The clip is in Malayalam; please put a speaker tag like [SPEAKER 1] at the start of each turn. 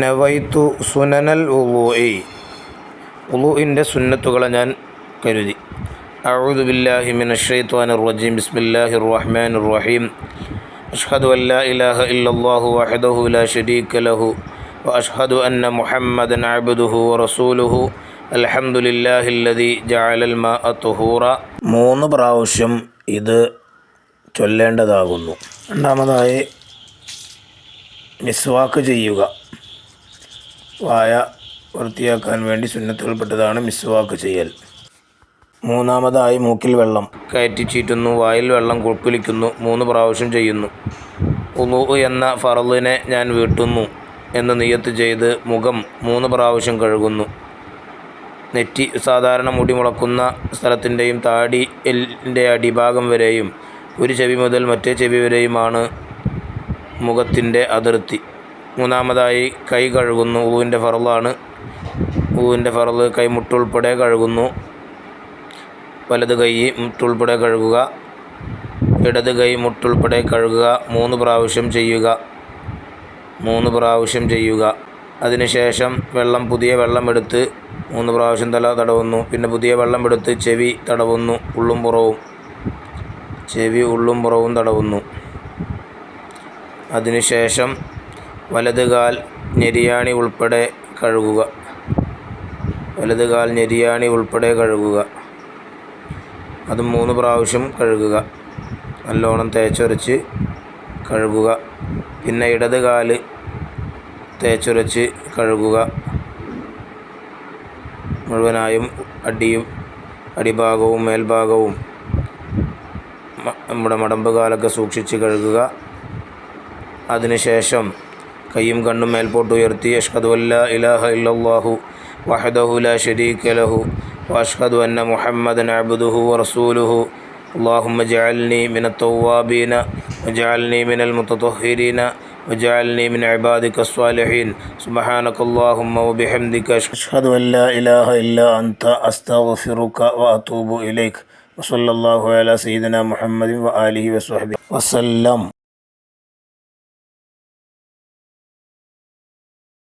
[SPEAKER 1] നവൈത്തു സുനനൽ ഉലൂഇ ഉലൂഇന്റെ സുന്നത്തുകളെ ഞാൻ കരുതി. അഊദു ബില്ലാഹി മിനശ് ശൈത്വാനിർ റജീം. ബിസ്മില്ലാഹിർ റഹ്മാനിർ റഹീം. അഷ്ഹദു അല്ലാ ഇലാഹ ഇല്ലല്ലാഹു വഹദഹു ലാ ശരീക ലഹു. വഅഷ്ഹദു അന്ന മുഹമ്മദൻ അബ്ദുഹു വറസൂലുഹു അൽഹംദുലില്ലാഹില്ലദി ജഅലൽ മാഅ തുഹൂറ. മൂന്ന് പ്രാവശ്യം ഇത് ചൊല്ലേണ്ടതാകുന്നു. രണ്ടാമതായി മിസ്വാക്ക് ചെയ്യുക. വായ വൃത്തിയാക്കാൻ വേണ്ടി സുന്നത്തുൾപ്പെട്ടതാണ് മിസ്വാക്ക് ചെയ്യൽ. മൂന്നാമതായി മൂക്കിൽ വെള്ളം. കയറ്റി ചീറ്റുന്നു വായിൽ വെള്ളം കുളിക്കുന്നു മൂന്ന് പ്രാവശ്യം ചെയ്യുന്നു. ഉലു എന്ന ഫറലിനെ ഞാൻ വീട്ടുന്നു എന്ന് നിയത്ത് ചെയ്ത് മുഖം മൂന്ന് പ്രാവശ്യം കഴുകുന്നു. നെറ്റി സാധാരണ മുടി മുളക്കുന്ന സ്ഥലത്തിന്റെയും താടി എല്ലിന്റെ അടിഭാഗം വരെയും ഒരു ചെവി മുതൽ മറ്റേ ചെവി വരെയുമാണ് മുഖത്തിന്റെ അതിർത്തി. മൂന്നാമതായി കൈ കഴുകുന്നു. ഊവിന്റെ ഫറലാണ് ഊവിന്റെ ഫറൽ കൈ മുട്ടുൾപ്പെടെ കഴുകുന്നു. വലത് കൈ മുട്ടുൾപ്പെടെ കഴുകുക. ഇടത് കൈ മുട്ടുൾപ്പെടെ കഴുകുക. മൂന്ന് പ്രാവശ്യം ചെയ്യുക. മൂന്ന് പ്രാവശ്യം ചെയ്യുക. അതിനുശേഷം വെള്ളം പുതിയ വെള്ളം എടുത്ത് മൂന്ന് പ്രാവശ്യം തല തടവുന്നു. പിന്നെ പുതിയ വെള്ളം എടുത്ത് ചെവി തടവുന്നു. ഉള്ളും പുറവും. ചെവി ഉള്ളും പുറവും തടവുന്നു. അതിനുശേഷം വലത് കാൽ ഞെരിയാണി ഉൾപ്പെടെ കഴുകുക. വലത് കാൽ ഞെരിയാണി ഉൾപ്പെടെ കഴുകുക. അത് മൂന്ന് പ്രാവശ്യം കഴുകുക. നല്ലോണം തേച്ചൊരച്ച് കഴുകുക. പിന്നെ ഇടത് കാൽ തേച്ചൊരച്ച് കഴുകുക. മുഴുവനായും അടിയും അടിഭാഗവും മേൽഭാഗവും നമ്മുടെ മടമ്പ് കാലൊക്കെ സൂക്ഷിച്ച് കഴുകുക. അതിനുശേഷം കൈയും കണ്ണും മേൽപോട്ട് ഉയർത്തി അഷ്ഹദു അല്ല ഇലാഹ ഇല്ലല്ലാഹു വഹദഹു ലാ ശരീക ലഹു وأشهد أن محمدا عبده ورسوله اللهم اجعلني من التوابين واجعلني من المتطهرين واجعلني من عبادك الصالحين سبحانك اللهم وبحمدك أشهد أن لا إله إلا أنت أستغفرك وأتوب إليك وصلى الله على سيدنا محمد وآله وصحبه وسلم